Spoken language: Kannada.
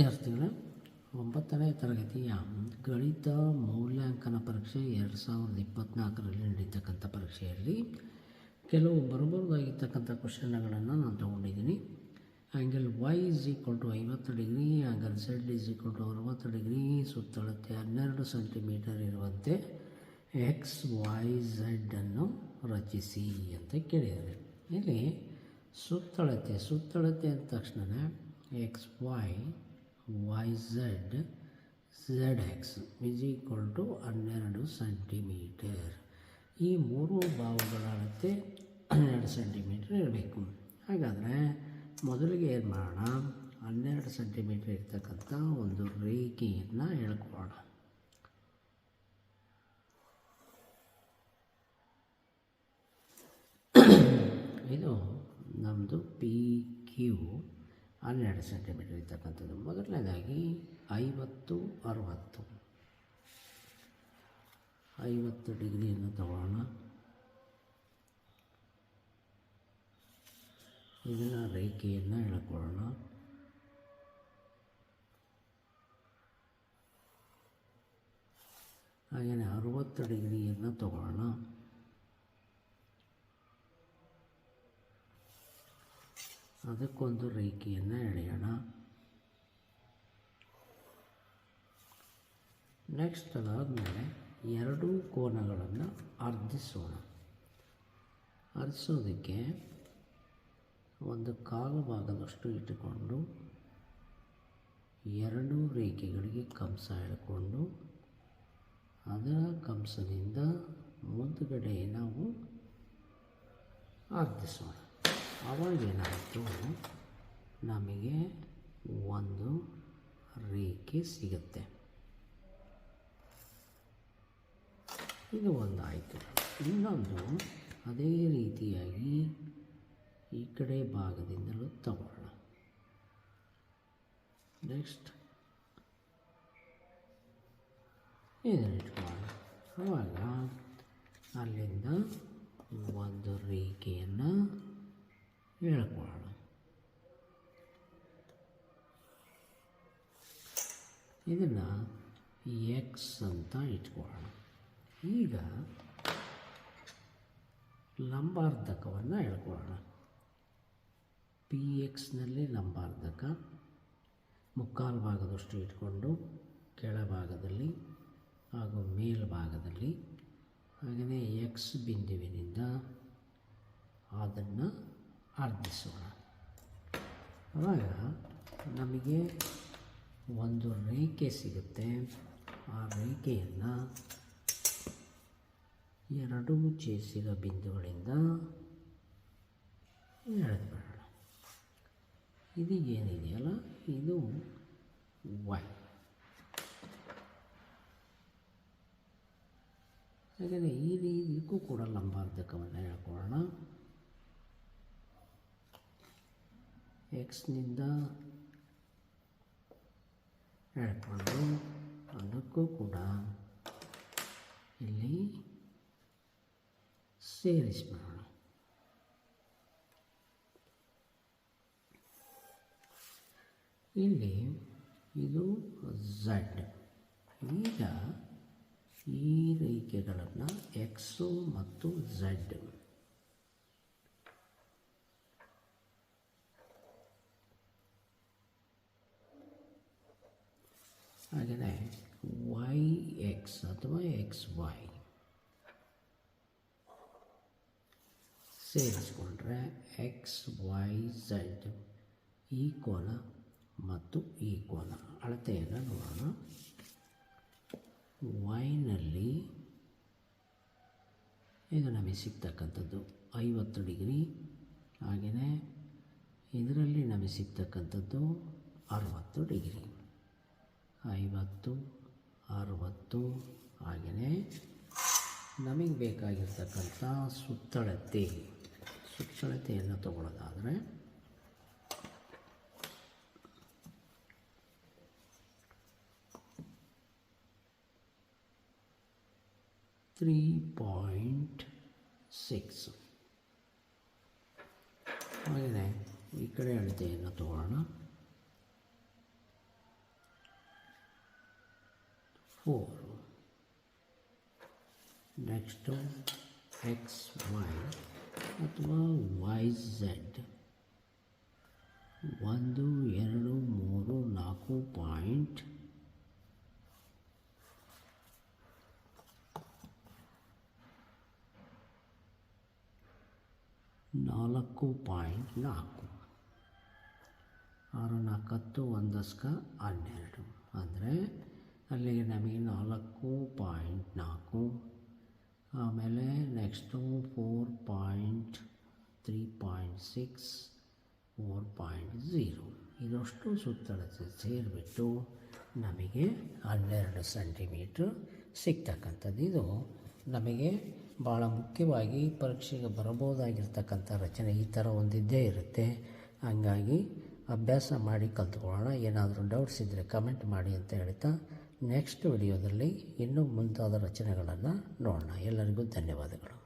ವಿದ್ಯಾರ್ಥಿಗಳ, ಒಂಬತ್ತನೇ ತರಗತಿಯ ಗಣಿತ ಮೌಲ್ಯಾಂಕನ ಪರೀಕ್ಷೆ ಎರಡು ಸಾವಿರದ ಇಪ್ಪತ್ತ್ನಾಲ್ಕರಲ್ಲಿ ನಡೀತಕ್ಕಂಥ ಪರೀಕ್ಷೆಯಲ್ಲಿ ಕೆಲವು ಬರಬಹುದಾಗಿರ್ತಕ್ಕಂಥ ಕ್ವಶನ್ಗಳನ್ನು ನಾನು ತೊಗೊಂಡಿದ್ದೀನಿ. Angle Y is equal to ಐವತ್ತು degree angle Z is equal to ಅರವತ್ತು ಡಿಗ್ರಿ, ಸುತ್ತಳತೆ ಹನ್ನೆರಡು ಸೆಂಟಿಮೀಟರ್ ಇರುವಂತೆ ಎಕ್ಸ್ ವೈ ಝೆಡ್ಡನ್ನು ರಚಿಸಿ ಅಂತ ಕೇಳಿದ್ದಾರೆ. ಇಲ್ಲಿ ಸುತ್ತಳತೆ ಸುತ್ತಳತೆ ಅಂದ ತಕ್ಷಣ X Y Y Z Z X is equal to ಹನ್ನೆರಡು ಸೆಂಟಿಮೀಟರ್ ಈ ಮೂರು ಭಾವಗಳ ಅಳತೆ ಹನ್ನೆರಡು ಸೆಂಟಿಮೀಟರ್ ಇರಬೇಕು. ಹಾಗಾದರೆ ಮೊದಲಿಗೆ ಏನು ಮಾಡೋಣ? ಹನ್ನೆರಡು ಸೆಂಟಿಮೀಟ್ರ್ ಇರ್ತಕ್ಕಂಥ ಒಂದು ರೇಖೆಯನ್ನು ಎಳ್ಕೊಳ್ಳೋಣ. ಇದು ನಮ್ಮದು ಪಿ ಕ್ಯೂ ಹನ್ನೆರಡು ಸೆಂಟಿಮೀಟರ್ ಇರ್ತಕ್ಕಂಥದ್ದು. ಮೊದಲನೇದಾಗಿ ಐವತ್ತು ಅರುವತ್ತು. ಐವತ್ತು ಡಿಗ್ರಿಯನ್ನು ತಗೊಳ್ಳೋಣ ಇದನ್ನು ರೇಖೆಯನ್ನು ಎಳ್ಕೊಳ್ಳೋಣ. ಹಾಗೆಯೇ ಅರುವತ್ತು ಡಿಗ್ರಿಯನ್ನು ತಗೊಳ್ಳೋಣ ಅದಕ್ಕೊಂದು ರೇಖೆಯನ್ನು ಎಳೆಯೋಣ. ನೆಕ್ಸ್ಟ್ ಅದಾದಮೇಲೆ ಎರಡೂ ಕೋನಗಳನ್ನು ಅರ್ಧಿಸೋಣ. ಅರ್ಧಿಸೋದಕ್ಕೆ ಒಂದು ಕಾಲು ಭಾಗದಷ್ಟು ಇಟ್ಟುಕೊಂಡು ಎರಡೂ ರೇಖೆಗಳಿಗೆ ಕಂಸ ಎಳ್ಕೊಂಡು ಅದರ ಕಂಸದಿಂದ ಮುಂದುಗಡೆ ನಾವು ಅರ್ಧಿಸೋಣ. ಆವಾಗೇನಾಯಿತು ನಮಗೆ ಒಂದು ರೇಖೆ ಸಿಗುತ್ತೆ. ಇದು ಒಂದು ಆಯಿತು ಇನ್ನೊಂದು ಅದೇ ರೀತಿಯಾಗಿ ಈ ಕಡೆ ಭಾಗದಿಂದಲೂ ತಗೊಳ್ಳೋಣ. ನೆಕ್ಸ್ಟ್ ಇದನ್ನು ಇಟ್ಕೊಳ್ಳೋಣ. ಆವಾಗ ಅಲ್ಲಿಂದ ಒಂದು ರೇಖೆಯನ್ನು ಎಳ್ಕೊಳ್ಳೋಣ ಇದನ್ನು ಎಕ್ಸ್ ಅಂತ ಇಟ್ಕೊಳ್ಳೋಣ. ಈಗ ಲಂಬಾರ್ಧಕವನ್ನು ಹೇಳ್ಕೊಳ್ಳೋಣ ಪಿ ಎಕ್ಸ್ನಲ್ಲಿ ಲಂಬಾರ್ಧಕ, ಮುಕ್ಕಾಲು ಭಾಗದಷ್ಟು ಇಟ್ಕೊಂಡು ಕೆಳಭಾಗದಲ್ಲಿ ಹಾಗೂ ಮೇಲ್ಭಾಗದಲ್ಲಿ. ಹಾಗೆಯೇ ಎಕ್ಸ್ ಬಿಂದುವಿನಿಂದ ಅದನ್ನು ಅರ್ಧಿಸೋಣ ಆವಾಗ ನಮಗೆ ಒಂದು ರೇಖೆ ಸಿಗುತ್ತೆ. ಆ ರೇಖೆಯನ್ನು ಎರಡು ಛೇದಿಸಿದ ಬಿಂದುಗಳಿಂದ ಎಳೆದ್ಬಿಡೋಣ ಇದು ಏನಿದೆಯಲ್ಲ? ಇದು ವೈ ಹಾಗೆಯೇ ಈ ಇದಕ್ಕೂ ಕೂಡ ಲಂಬಾರ್ಧಕವನ್ನು ಹೇಳ್ಕೊಳ್ಳೋಣ ಎಕ್ಸ್ನಿಂದ ಹೇಳ್ಕೊಂಡು ಅದಕ್ಕೂ ಕೂಡ ಇಲ್ಲಿ ಸೇರಿಸ್ಬಿಡೋಣ ಇಲ್ಲಿ ಇದು ಝಡ್ ಈಗ ಈ ರೇಖೆಗಳನ್ನು ಎಕ್ಸು ಮತ್ತು ಝಡ್ ಹಾಗೆಯೇ ವೈ ಎಕ್ಸ್ ಅಥವಾ ಎಕ್ಸ್ ವೈ ಸೇರಿಸ್ಕೊಂಡ್ರೆ ಎಕ್ಸ್ ವೈ ಝಡ್ ಈ ಕೋನ ಮತ್ತು ಈ ಕೋನ ಅಳತೆಯನ್ನು ನೋಡೋಣ. ವೈನಲ್ಲಿ ಈಗ ನಮಗೆ ಸಿಗ್ತಕ್ಕಂಥದ್ದು ಐವತ್ತು ಡಿಗ್ರಿ. ಹಾಗೆಯೇ ಇದರಲ್ಲಿ ನಮಗೆ ಸಿಗ್ತಕ್ಕಂಥದ್ದು ಅರವತ್ತು ಡಿಗ್ರಿ. ಐವತ್ತು, ಅರುವತ್ತು ಹಾಗೆಯೇ ನಮಗೆ ಬೇಕಾಗಿರ್ತಕ್ಕಂಥ ಸುತ್ತಳತೆ, ಸುತ್ತಳತೆಯನ್ನು ತಗೊಳ್ಳೋದಾದರೆ ತ್ರೀ ಪಾಯಿಂಟ್ ಸಿಕ್ಸ್. ಹಾಗೆಯೇ ಈ ಕಡೆ ಅಳತೆಯನ್ನು ತಗೊಳ್ಳೋಣ. ಫೋರ್ ನೆಕ್ಸ್ಟು ಎಕ್ಸ್ ವೈ ಅಥವಾ ವೈ ಝೆಡ್ ಒಂದು, ಎರಡು, ಮೂರು, ನಾಲ್ಕು ಪಾಯಿಂಟ್ ನಾಲ್ಕು ಪಾಯಿಂಟ್ ನಾಲ್ಕು. ಆರು ನಾಲ್ಕತ್ತು ಒಂದಸ್ಕ ಹನ್ನೆರಡು. ಅಂದರೆ ಅಲ್ಲಿಗೆ ನಮಗೆ ನಾಲ್ಕು ಪಾಯಿಂಟ್ ನಾಲ್ಕು, ಆಮೇಲೆ next four point three point six four point zero ಇದಷ್ಟು ಸುತ್ತಳ ಸೇರಿಬಿಟ್ಟು ನಮಗೆ ಹನ್ನೆರಡು ಸೆಂಟಿಮೀಟ್ರ್ ಸಿಗ್ತಕ್ಕಂಥದ್ದು. ಇದು ನಮಗೆ ಭಾಳ ಮುಖ್ಯವಾಗಿ ಪರೀಕ್ಷೆಗೆ ಬರಬಹುದಾಗಿರ್ತಕ್ಕಂಥ ರಚನೆ ಈ ಥರ ಒಂದಿದ್ದೇ ಇರುತ್ತೆ. ಹಂಗಾಗಿ ಅಭ್ಯಾಸ ಮಾಡಿ ಕಲ್ತ್ಕೊಳ್ಳೋಣ. ಏನಾದರೂ ಡೌಟ್ಸ್ ಇದ್ದರೆ ಕಮೆಂಟ್ ಮಾಡಿ ಅಂತ ಹೇಳ್ತಾ ನೆಕ್ಸ್ಟ್ ವಿಡಿಯೋದಲ್ಲಿ ಇನ್ನೂ ಮುಂತಾದ ರಚನೆಗಳನ್ನು ನೋಡೋಣ. ಎಲ್ಲರಿಗೂ ಧನ್ಯವಾದಗಳು.